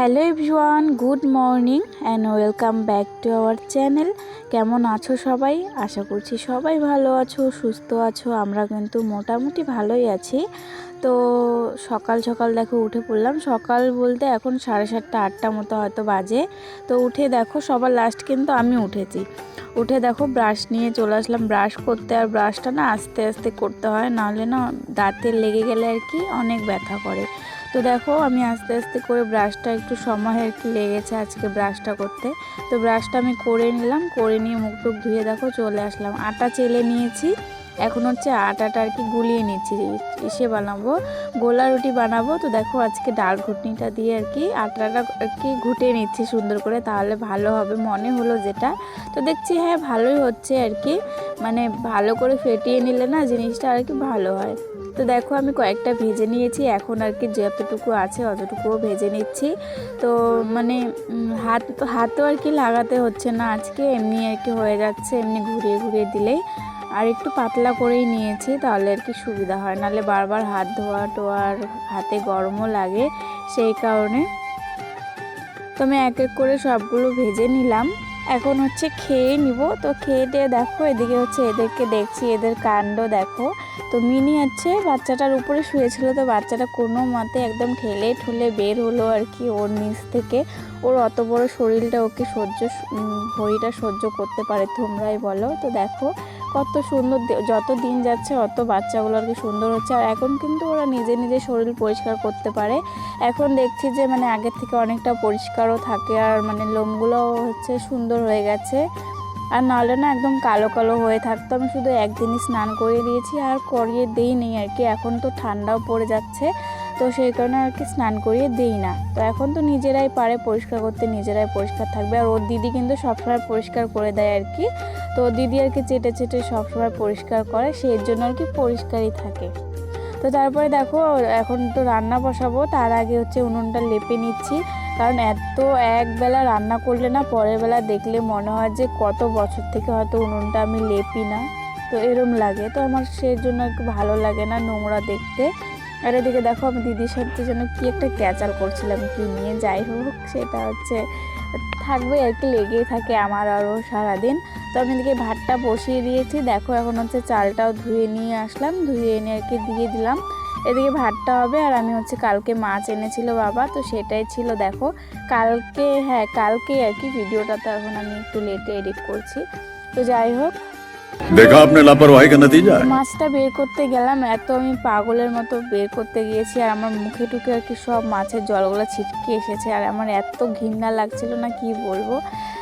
Hello everyone, good morning and welcome back to our channel. কেমন আছো সবাই? আশা করছি সবাই ভালো আছো, সুস্থ আছো, আমরা কিন্তু মোটামুটি ভালোই আছি। তো সকাল সকাল দেখো উঠে পড়লাম, সকাল বলতে এখন সাড়ে সাতটা, আটটা মতো হয়তো বাজে। তো উঠে দেখো সবার লাস্ট কিন্তু আমি উঠেছি। উঠে দেখো ব্রাশ নিয়ে চলে আসলাম ব্রাশ করতে আর ব্রাশটা না আস্তে আস্তে করতে হয়, নাহলে না দাঁতে লেগে গেলে আর কি অনেক ব্যথা করে। তো দেখো, আমি আস্তে আস্তে করে ব্রাশটা একটু সময় কি লেগেছে আজকে ব্রাশটা করতে। তো ব্রাশটা আমি করে নিলাম, করে নিয়ে মুখ টুক ধুয়ে দেখো চলে আসলাম। আটা চেলে নিয়েছি। এখন হচ্ছে আটাটা আর কি গুলিয়ে নিচ্ছি। এসে বানাবো। গোলা রুটি বানাবো। তো দেখো আজকে ডাল ঘুটনিটা দিয়ে আর কি আটাটা আর কি ঘুটে নিচ্ছি সুন্দর করে, তাহলে ভালো হবে। মনে হলো যেটা। তো দেখছি হ্যাঁ ভালোই হচ্ছে আর কি। মানে ভালো করে ফেটিয়ে নিলে না জিনিসটা আর কি ভালো হয়। তো দেখো আমি কয়েকটা ভেজে নিয়েছি। এখন আর কি যতটুকু আছে অতটুকুও ভেজে নিচ্ছি। তো মানে হাত হাতও আর কি লাগাতে হচ্ছে না। আজকে এমনি আর কি হয়ে যাচ্ছে, এমনি ঘুরিয়ে ঘুরিয়ে দিলেই। আর একটু পাতলা করেই নিয়েছি, তাহলে আর কি সুবিধা হয়। নাহলে বারবার হাত ধোয়া টোয়ার হাতে গরমও লাগে সেই কারণে। তো আমি এক এক করে সবগুলো ভেজে নিলাম। এখন হচ্ছে খেয়ে নিব। তো খেয়ে দিয়ে দেখো, এদিকে হচ্ছে এদেরকে দেখছি, এদের কাণ্ড দেখো। তো মিনি হচ্ছে বাচ্চাটার উপরে শুয়েছিল, তো বাচ্চাটা কোনো মতে একদম ঠেলে ঠুলে বের হলো আর কি ওর নিচ থেকে। ওর অত বড় শরীরটা ওকে সহ্য ভরিটা সহ্য করতে পারে তোমরাই বলো। তো দেখো কত সুন্দর যত দিন যাচ্ছে অত বাচ্চাগুলো আর কি সুন্দর হচ্ছে। আর এখন কিন্তু ওরা নিজে নিজে শরীর পরিষ্কার করতে পারে। এখন দেখছি যে মানে আগের থেকে অনেকটা পরিষ্কারও থাকে আর মানে লোমগুলো হচ্ছে সুন্দর হয়ে গেছে। আর নাহলে না একদম কালো কালো হয়ে থাকতো। আমি শুধু একদিনই স্নান করিয়ে দিয়েছি আর করিয়ে দিই নেই আর কি। এখন তো ঠান্ডাও পড়ে যাচ্ছে। তো সেই কারণে আর কি স্নান করিয়ে দিই না। তো এখন তো নিজেরাই পারে পরিষ্কার করতে, নিজেরাই পরিষ্কার থাকবে। আর ওর দিদি কিন্তু সবসময় পরিষ্কার করে দেয় আর কি। তো দিদি আর কি চেটে চেটে সবসময় পরিষ্কার করে, সেই জন্য আর কি পরিষ্কারই থাকে। তো তারপরে দেখো, এখন তো রান্না বসাবো, তার আগে হচ্ছে উনুনটা লেপে নিচ্ছি। কারণ এত একবেলা রান্না করলে না, পরের বেলা দেখলে মনে হয় যে কত বছর থেকে হয়তো উনুনটা আমি লেপি না। তো এরম লাগে, তো আমার সেই জন্য একটু ভালো লাগে না নোংরা দেখতে। আর এদিকে দেখো, আমি দিদির সাথে যেন কি একটা ক্যাচাল করছিলাম, কি নিয়ে যাই হোক, সেটা হচ্ছে থাকবে, আর কি লেগেই থাকে আমার আরও সারাদিন। তো আমি এদিকে ভাতটা বসিয়ে দিয়েছি। দেখো এখন হচ্ছে চালটাও ধুয়ে নিয়ে আসলাম। ধুয়ে এনে আর কি দিয়ে দিলাম। এদিকে ভাতটা হবে, আর আমি হচ্ছে কালকে মাছ এনেছিল বাবা, তো সেটাই ছিল। দেখো কালকে হ্যাঁ কালকে আর কি, ভিডিওটা তো এখন আমি একটু লেটে এডিট করছি। তো যাই হোক দেখা আপনার লাপরওয়াহি কা নতিজা মাছটা বের করতে গেলাম এত আমি পাগলের মতো বের করতে গিয়েছি আর আমার মুখে টুকে আর কি সব মাছের জলগুলো ছিটকে এসেছে আর আমার এত ঘৃণা লাগছিল না কি বলব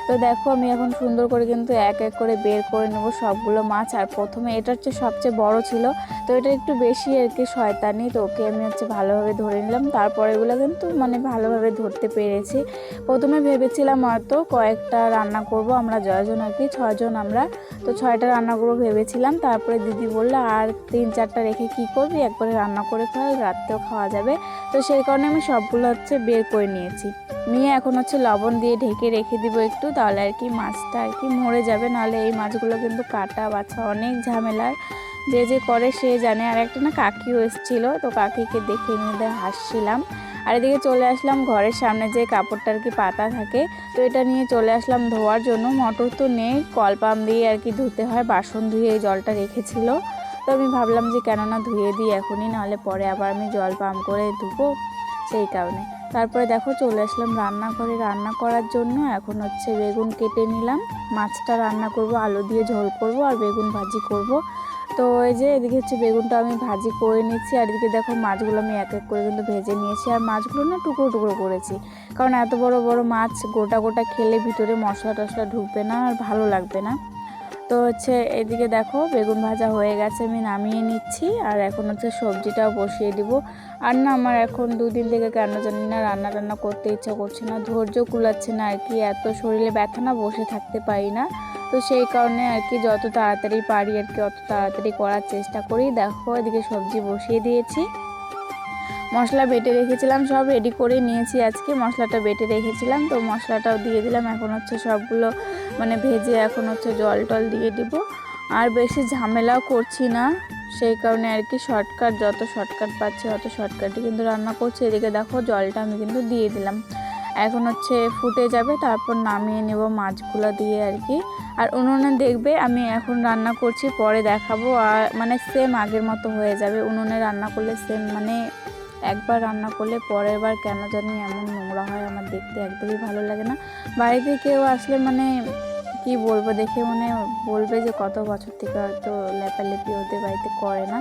তো দেখো আমি এখন সুন্দর করে কিন্তু এক এক করে বের করে নেব সবগুলো মাছ। আর প্রথমে এটা হচ্ছে সবচেয়ে বড় ছিল, তো এটা একটু বেশি আর কি শয়তানি। তো ওকে আমি হচ্ছে ভালোভাবে ধরে নিলাম। তারপরে এগুলো কিন্তু মানে ভালোভাবে ধরতে পেরেছি। প্রথমে ভেবেছিলাম হয়তো কয়েকটা রান্না করব, আমরা জয়জন আর কি ছয়জন আমরা। তো ছয়টা রান্না করব ভেবেছিলাম। তারপরে দিদি বলল, আর তিন চারটা রেখে কি করবি? একবারে রান্না করে ফেল রাত্রেও খাওয়া যাবে। তো সেই কারণে আমি সবগুলো হচ্ছে বের করে নিয়েছি। নিয়ে এখন হচ্ছে লবণ দিয়ে ঢেকে রেখে দিব একটু, তাহলে আর কি মাছটা আর কি মরে যাবে। নাহলে এই মাছগুলো কিন্তু কাটা বাছা অনেক ঝামেলার। যে যে করে সে জানে। আর একটা না কাকিও এসেছিল, তো কাকিকে দেখে নিয়ে হাসছিলাম। আর এদিকে চলে আসলাম ঘরের সামনে যে কাপড়টা আর কি পাতা থাকে, তো এটা নিয়ে চলে আসলাম ধোয়ার জন্য। মটর তো নেই, কল পাম্প দিয়ে আর কি ধুতে হয়, বাসন ধুয়ে এই জলটা রেখেছিল। তো আমি ভাবলাম যে কেননা ধুয়ে দিই এখনই, নাহলে পরে আবার আমি জল পাম্প করে ধুবো, সেই কারণে। তারপরে দেখো চলে আসলাম রান্নাঘরে। রান্না করার জন্য এখন হচ্ছে বেগুন কেটে নিলাম। মাছটা রান্না করব, আলু দিয়ে ঝোল করব আর বেগুন ভাজি করব। তো এই যে এদিকে হচ্ছে বেগুনটা আমি ভাজি করে নিচ্ছি আর এদিকে দেখো মাছগুলো আমি এক এক করে কিন্তু ভেজে নিয়েছি। আর মাছগুলো না টুকরো টুকরো করেছি। কারণ এত বড় বড় মাছ গোটা গোটা খেলে ভিতরে মশলা টশলা ঢুকবে না আর ভালো লাগবে না। তো হচ্ছে এদিকে দেখো বেগুন ভাজা হয়ে গেছে, আমি নামিয়ে নিচ্ছি। আর এখন হচ্ছে সবজিটাও বসিয়ে দিব। আর না, আমার এখন দুদিন থেকে কেন জানি না রান্না টান্না করতে ইচ্ছা করছে না, ধৈর্য কুলাচ্ছে না আর কি, এত শরীরে ব্যথা না, বসে থাকতে পারি না। তো সেই কারণে আর কি যত তাড়াতাড়ি পারি আর কি, অত তাড়াতাড়ি করার চেষ্টা করি। দেখো এদিকে সবজি বসিয়ে দিয়েছি। মশলা বেটে রেখেছিলাম, সব রেডি করে নিয়েছি আজকে। মশলাটা বেটে রেখেছিলাম, তো মশলাটাও দিয়ে দিলাম। এখন হচ্ছে সবগুলো মানে ভেজে এখন হচ্ছে জল টল দিয়ে দিব। আর বেশি ঝামেলাও করছি না, সেই কারণে আর কি শর্টকাট যত শর্টকাট পাচ্ছি অত শর্টকাটই কিন্তু রান্না করছি। এদিকে দেখো জলটা আমি কিন্তু দিয়ে দিলাম। এখন হচ্ছে ফুটে যাবে, তারপর নামিয়ে নেব মাছগুলো দিয়ে আর কি। আর উনুনে দেখবে আমি এখন রান্না করছি, পরে দেখাবো। আর মানে সেম আগের মতো হয়ে যাবে। উনুনে রান্না করলে সেম মানে একবার রান্না করলে পরের বার কেন জানি এমন নোংরা হয়, আমার দেখতে একদমই ভালো লাগে না। বাড়িতে কেউ আসলে মানে কি বলব? দেখে মনে বলবে যে কত বছর থেকে হয়তো লেপালেপি ওদের বাড়িতে করে না।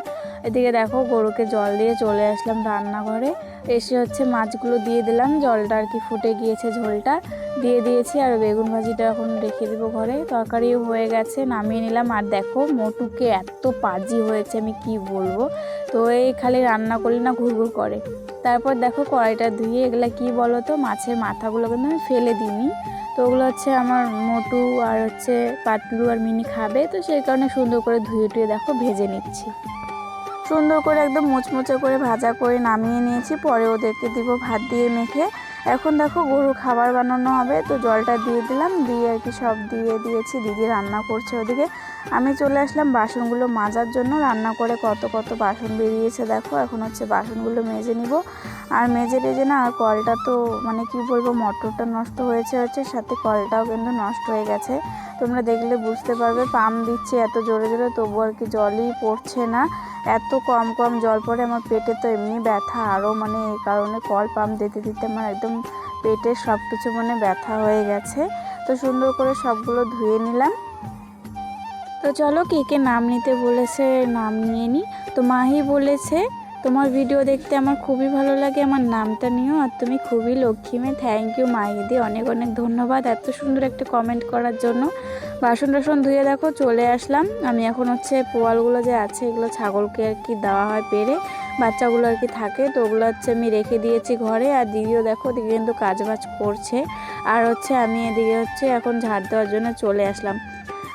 এদিকে দেখো, গরুকে জল দিয়ে চলে আসলাম রান্নাঘরে। এসে হচ্ছে মাছগুলো দিয়ে দিলাম। জলটা আর কি ফুটে গিয়েছে ঝোলটা। দিয়ে দিয়েছি আর বেগুন ভাজিটা এখন রেখে দেবো ঘরে। তরকারিও হয়ে গেছে, নামিয়ে নিলাম। আর দেখো, মোটুকে এত পাজি হয়েছে, আমি কি বলব? তো এই খালি রান্না করলে না ঘুরঘুর করে। তারপর দেখো কড়াইটা ধুয়ে এগুলা কি বলো তো মাছের মাথাগুলো কিন্তু আমি ফেলে দিইনি। তো ওগুলো হচ্ছে আমার মোটু আর হচ্ছে পাতলু আর মিনি খাবে, তো সেই কারণে সুন্দর করে ধুয়ে টুয়ে দেখো ভেজে নিচ্ছি। সুন্দর করে একদম মোচমোচা করে ভাজা করে নামিয়ে নিয়েছি, পরে ওদেরকে দিব ভাত দিয়ে মেখে। এখন দেখো গরু খাবার বানানো হবে, তো জলটা দিয়ে দিলাম, দিয়ে আর কি সব দিয়ে দিয়েছি, দিদি রান্না করছে ওদিকে। আমি চলে আসলাম বাসনগুলো মাজার জন্য, রান্না করে কত কত বাসন বেরিয়েছে দেখো, এখন হচ্ছে বাসনগুলো মেজে নিব। আর মেজে টেজে না আর কলটা তো মানে কি বলব, মোটরটা নষ্ট হয়েছে হচ্ছে, সাথে কলটাও কিন্তু নষ্ট হয়ে গেছে। তোমরা দেখলে বুঝতে পারবে পাম্প দিচ্ছে এত জোরে জোরে, তবু আর কি জলই পড়ছে না। এত কম কম জল পড়ে আমার পেটে তো এমনি ব্যথা আরও মানে এই কারণে কল পাম্প দিতে দিতে আমার একদম পেটের সব কিছু মানে ব্যথা হয়ে গেছে। তো সুন্দর করে সবগুলো ধুয়ে নিলাম। তো চলো কে কে নাম নিতে বলেছে নাম নিয়ে নিই তো মাহি বলেছে তোমার ভিডিও দেখতে আমার খুবই ভালো লাগে, আমার নামটা নিও আর তুমি খুবই লক্ষ্মী মেয়ে। থ্যাংক ইউ মাই মাহিদি অনেক অনেক ধন্যবাদ এত সুন্দর একটা কমেন্ট করার জন্য। বাসন টাসন ধুয়ে দেখো, চলে আসলাম। আমি এখন হচ্ছে পোয়ালগুলো যে আছে, এগুলো ছাগলকে আর কি দেওয়া হয় পেরে বাচ্চাগুলো আর কি থাকে, তো ওগুলো হচ্ছে আমি রেখে দিয়েছি ঘরে। আর দিদিও দেখো, দিদি কিন্তু কাজ বাজ করছে। আর হচ্ছে আমি এদিকে হচ্ছে এখন ঝাড় দেওয়ার জন্য চলে আসলাম।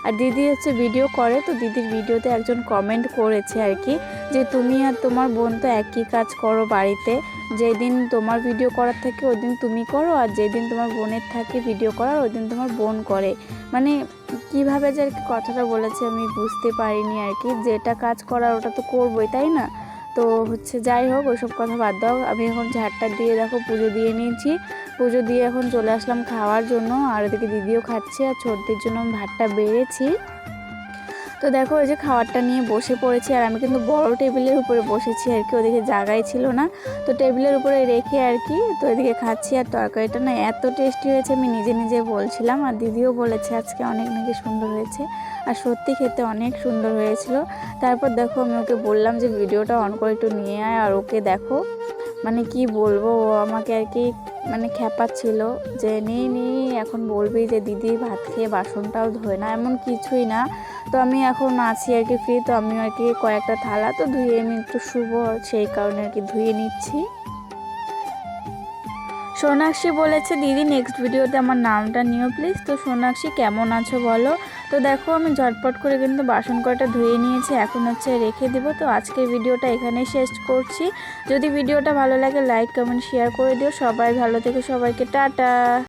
আর দিদি হচ্ছে ভিডিও করে, তো দিদির ভিডিওতে একজন কমেন্ট করেছে আর কি যে, তুমি আর তোমার বোন তো একই কাজ করো বাড়িতে। যেদিন তোমার ভিডিও করার থাকে ওই দিন তুমি করো, আর যেদিন তোমার বোনের থাকে ভিডিও করার ওই দিন তোমার বোন করে। মানে কীভাবে যে আর কি কথাটা বলেছে আমি বুঝতে পারিনি আর কি যেটা কাজ করার ওটা তো করবোই, তাই না? তো হচ্ছে যাই হোক, ওইসব কথা বাদ দাও। আমি এখন ঝাড়টা দিয়ে দেখো, পুজো দিয়ে নিয়েছি। পুজো দিয়ে এখন চলে আসলাম খাওয়ার জন্য। আর ওদিকে দিদিও খাচ্ছে, আর ছোটদের জন্য আমি ভাতটা বেড়েছি। তো দেখো ওই যে খাবারটা নিয়ে বসে পড়েছি আর আমি কিন্তু বড় টেবিলের উপরে বসেছি আর কি, ওদিকে জায়গায় ছিল না। তো টেবিলের উপরে রেখে আর কি, তো এদিকে খাচ্ছি আর তরকারিটা না এত টেস্টি হয়েছে আমি নিজে নিজে বলছিলাম আর দিদিও বলেছে আজকে অনেক নাকি সুন্দর হয়েছে আর সত্যি খেতে অনেক সুন্দর হয়েছিল। তারপর দেখো আমি ওকে বললাম যে ভিডিওটা অন করে একটু নিয়ে আয় আর ওকে দেখো মানে কি বলব ও আমাকে আর কি মানে ছিল যে, নেই নেই, এখন বলবি যে, দিদি ভাত খেয়ে বাসনটাও ধোয় না, এমন কিছুই না। তো আমি এখন আছি আর কি ফ্রি তো আমি আর কি কয়েকটা থালা তো ধুয়ে আমি একটু শুভ সেই কারণে আর কি ধুয়ে নিচ্ছি। সোনাক্ষী বলেছে, দিদি নেক্সট ভিডিওতে আমার নামটা নিও প্লিজ তো সোনাক্ষী, কেমন আছো বলো? তো দেখো, আমি ঝটপট করে কিন্তু বাসন কটা ধুয়ে নিয়েছি, এখন হচ্ছে রেখে দিব। তো আজকের ভিডিওটা এখানেই শেষ করছি। যদি ভিডিওটা ভালো লাগে লাইক কমেন্ট শেয়ার করে দিও। সবাই ভালো থেকে, সবাইকে, টাটা!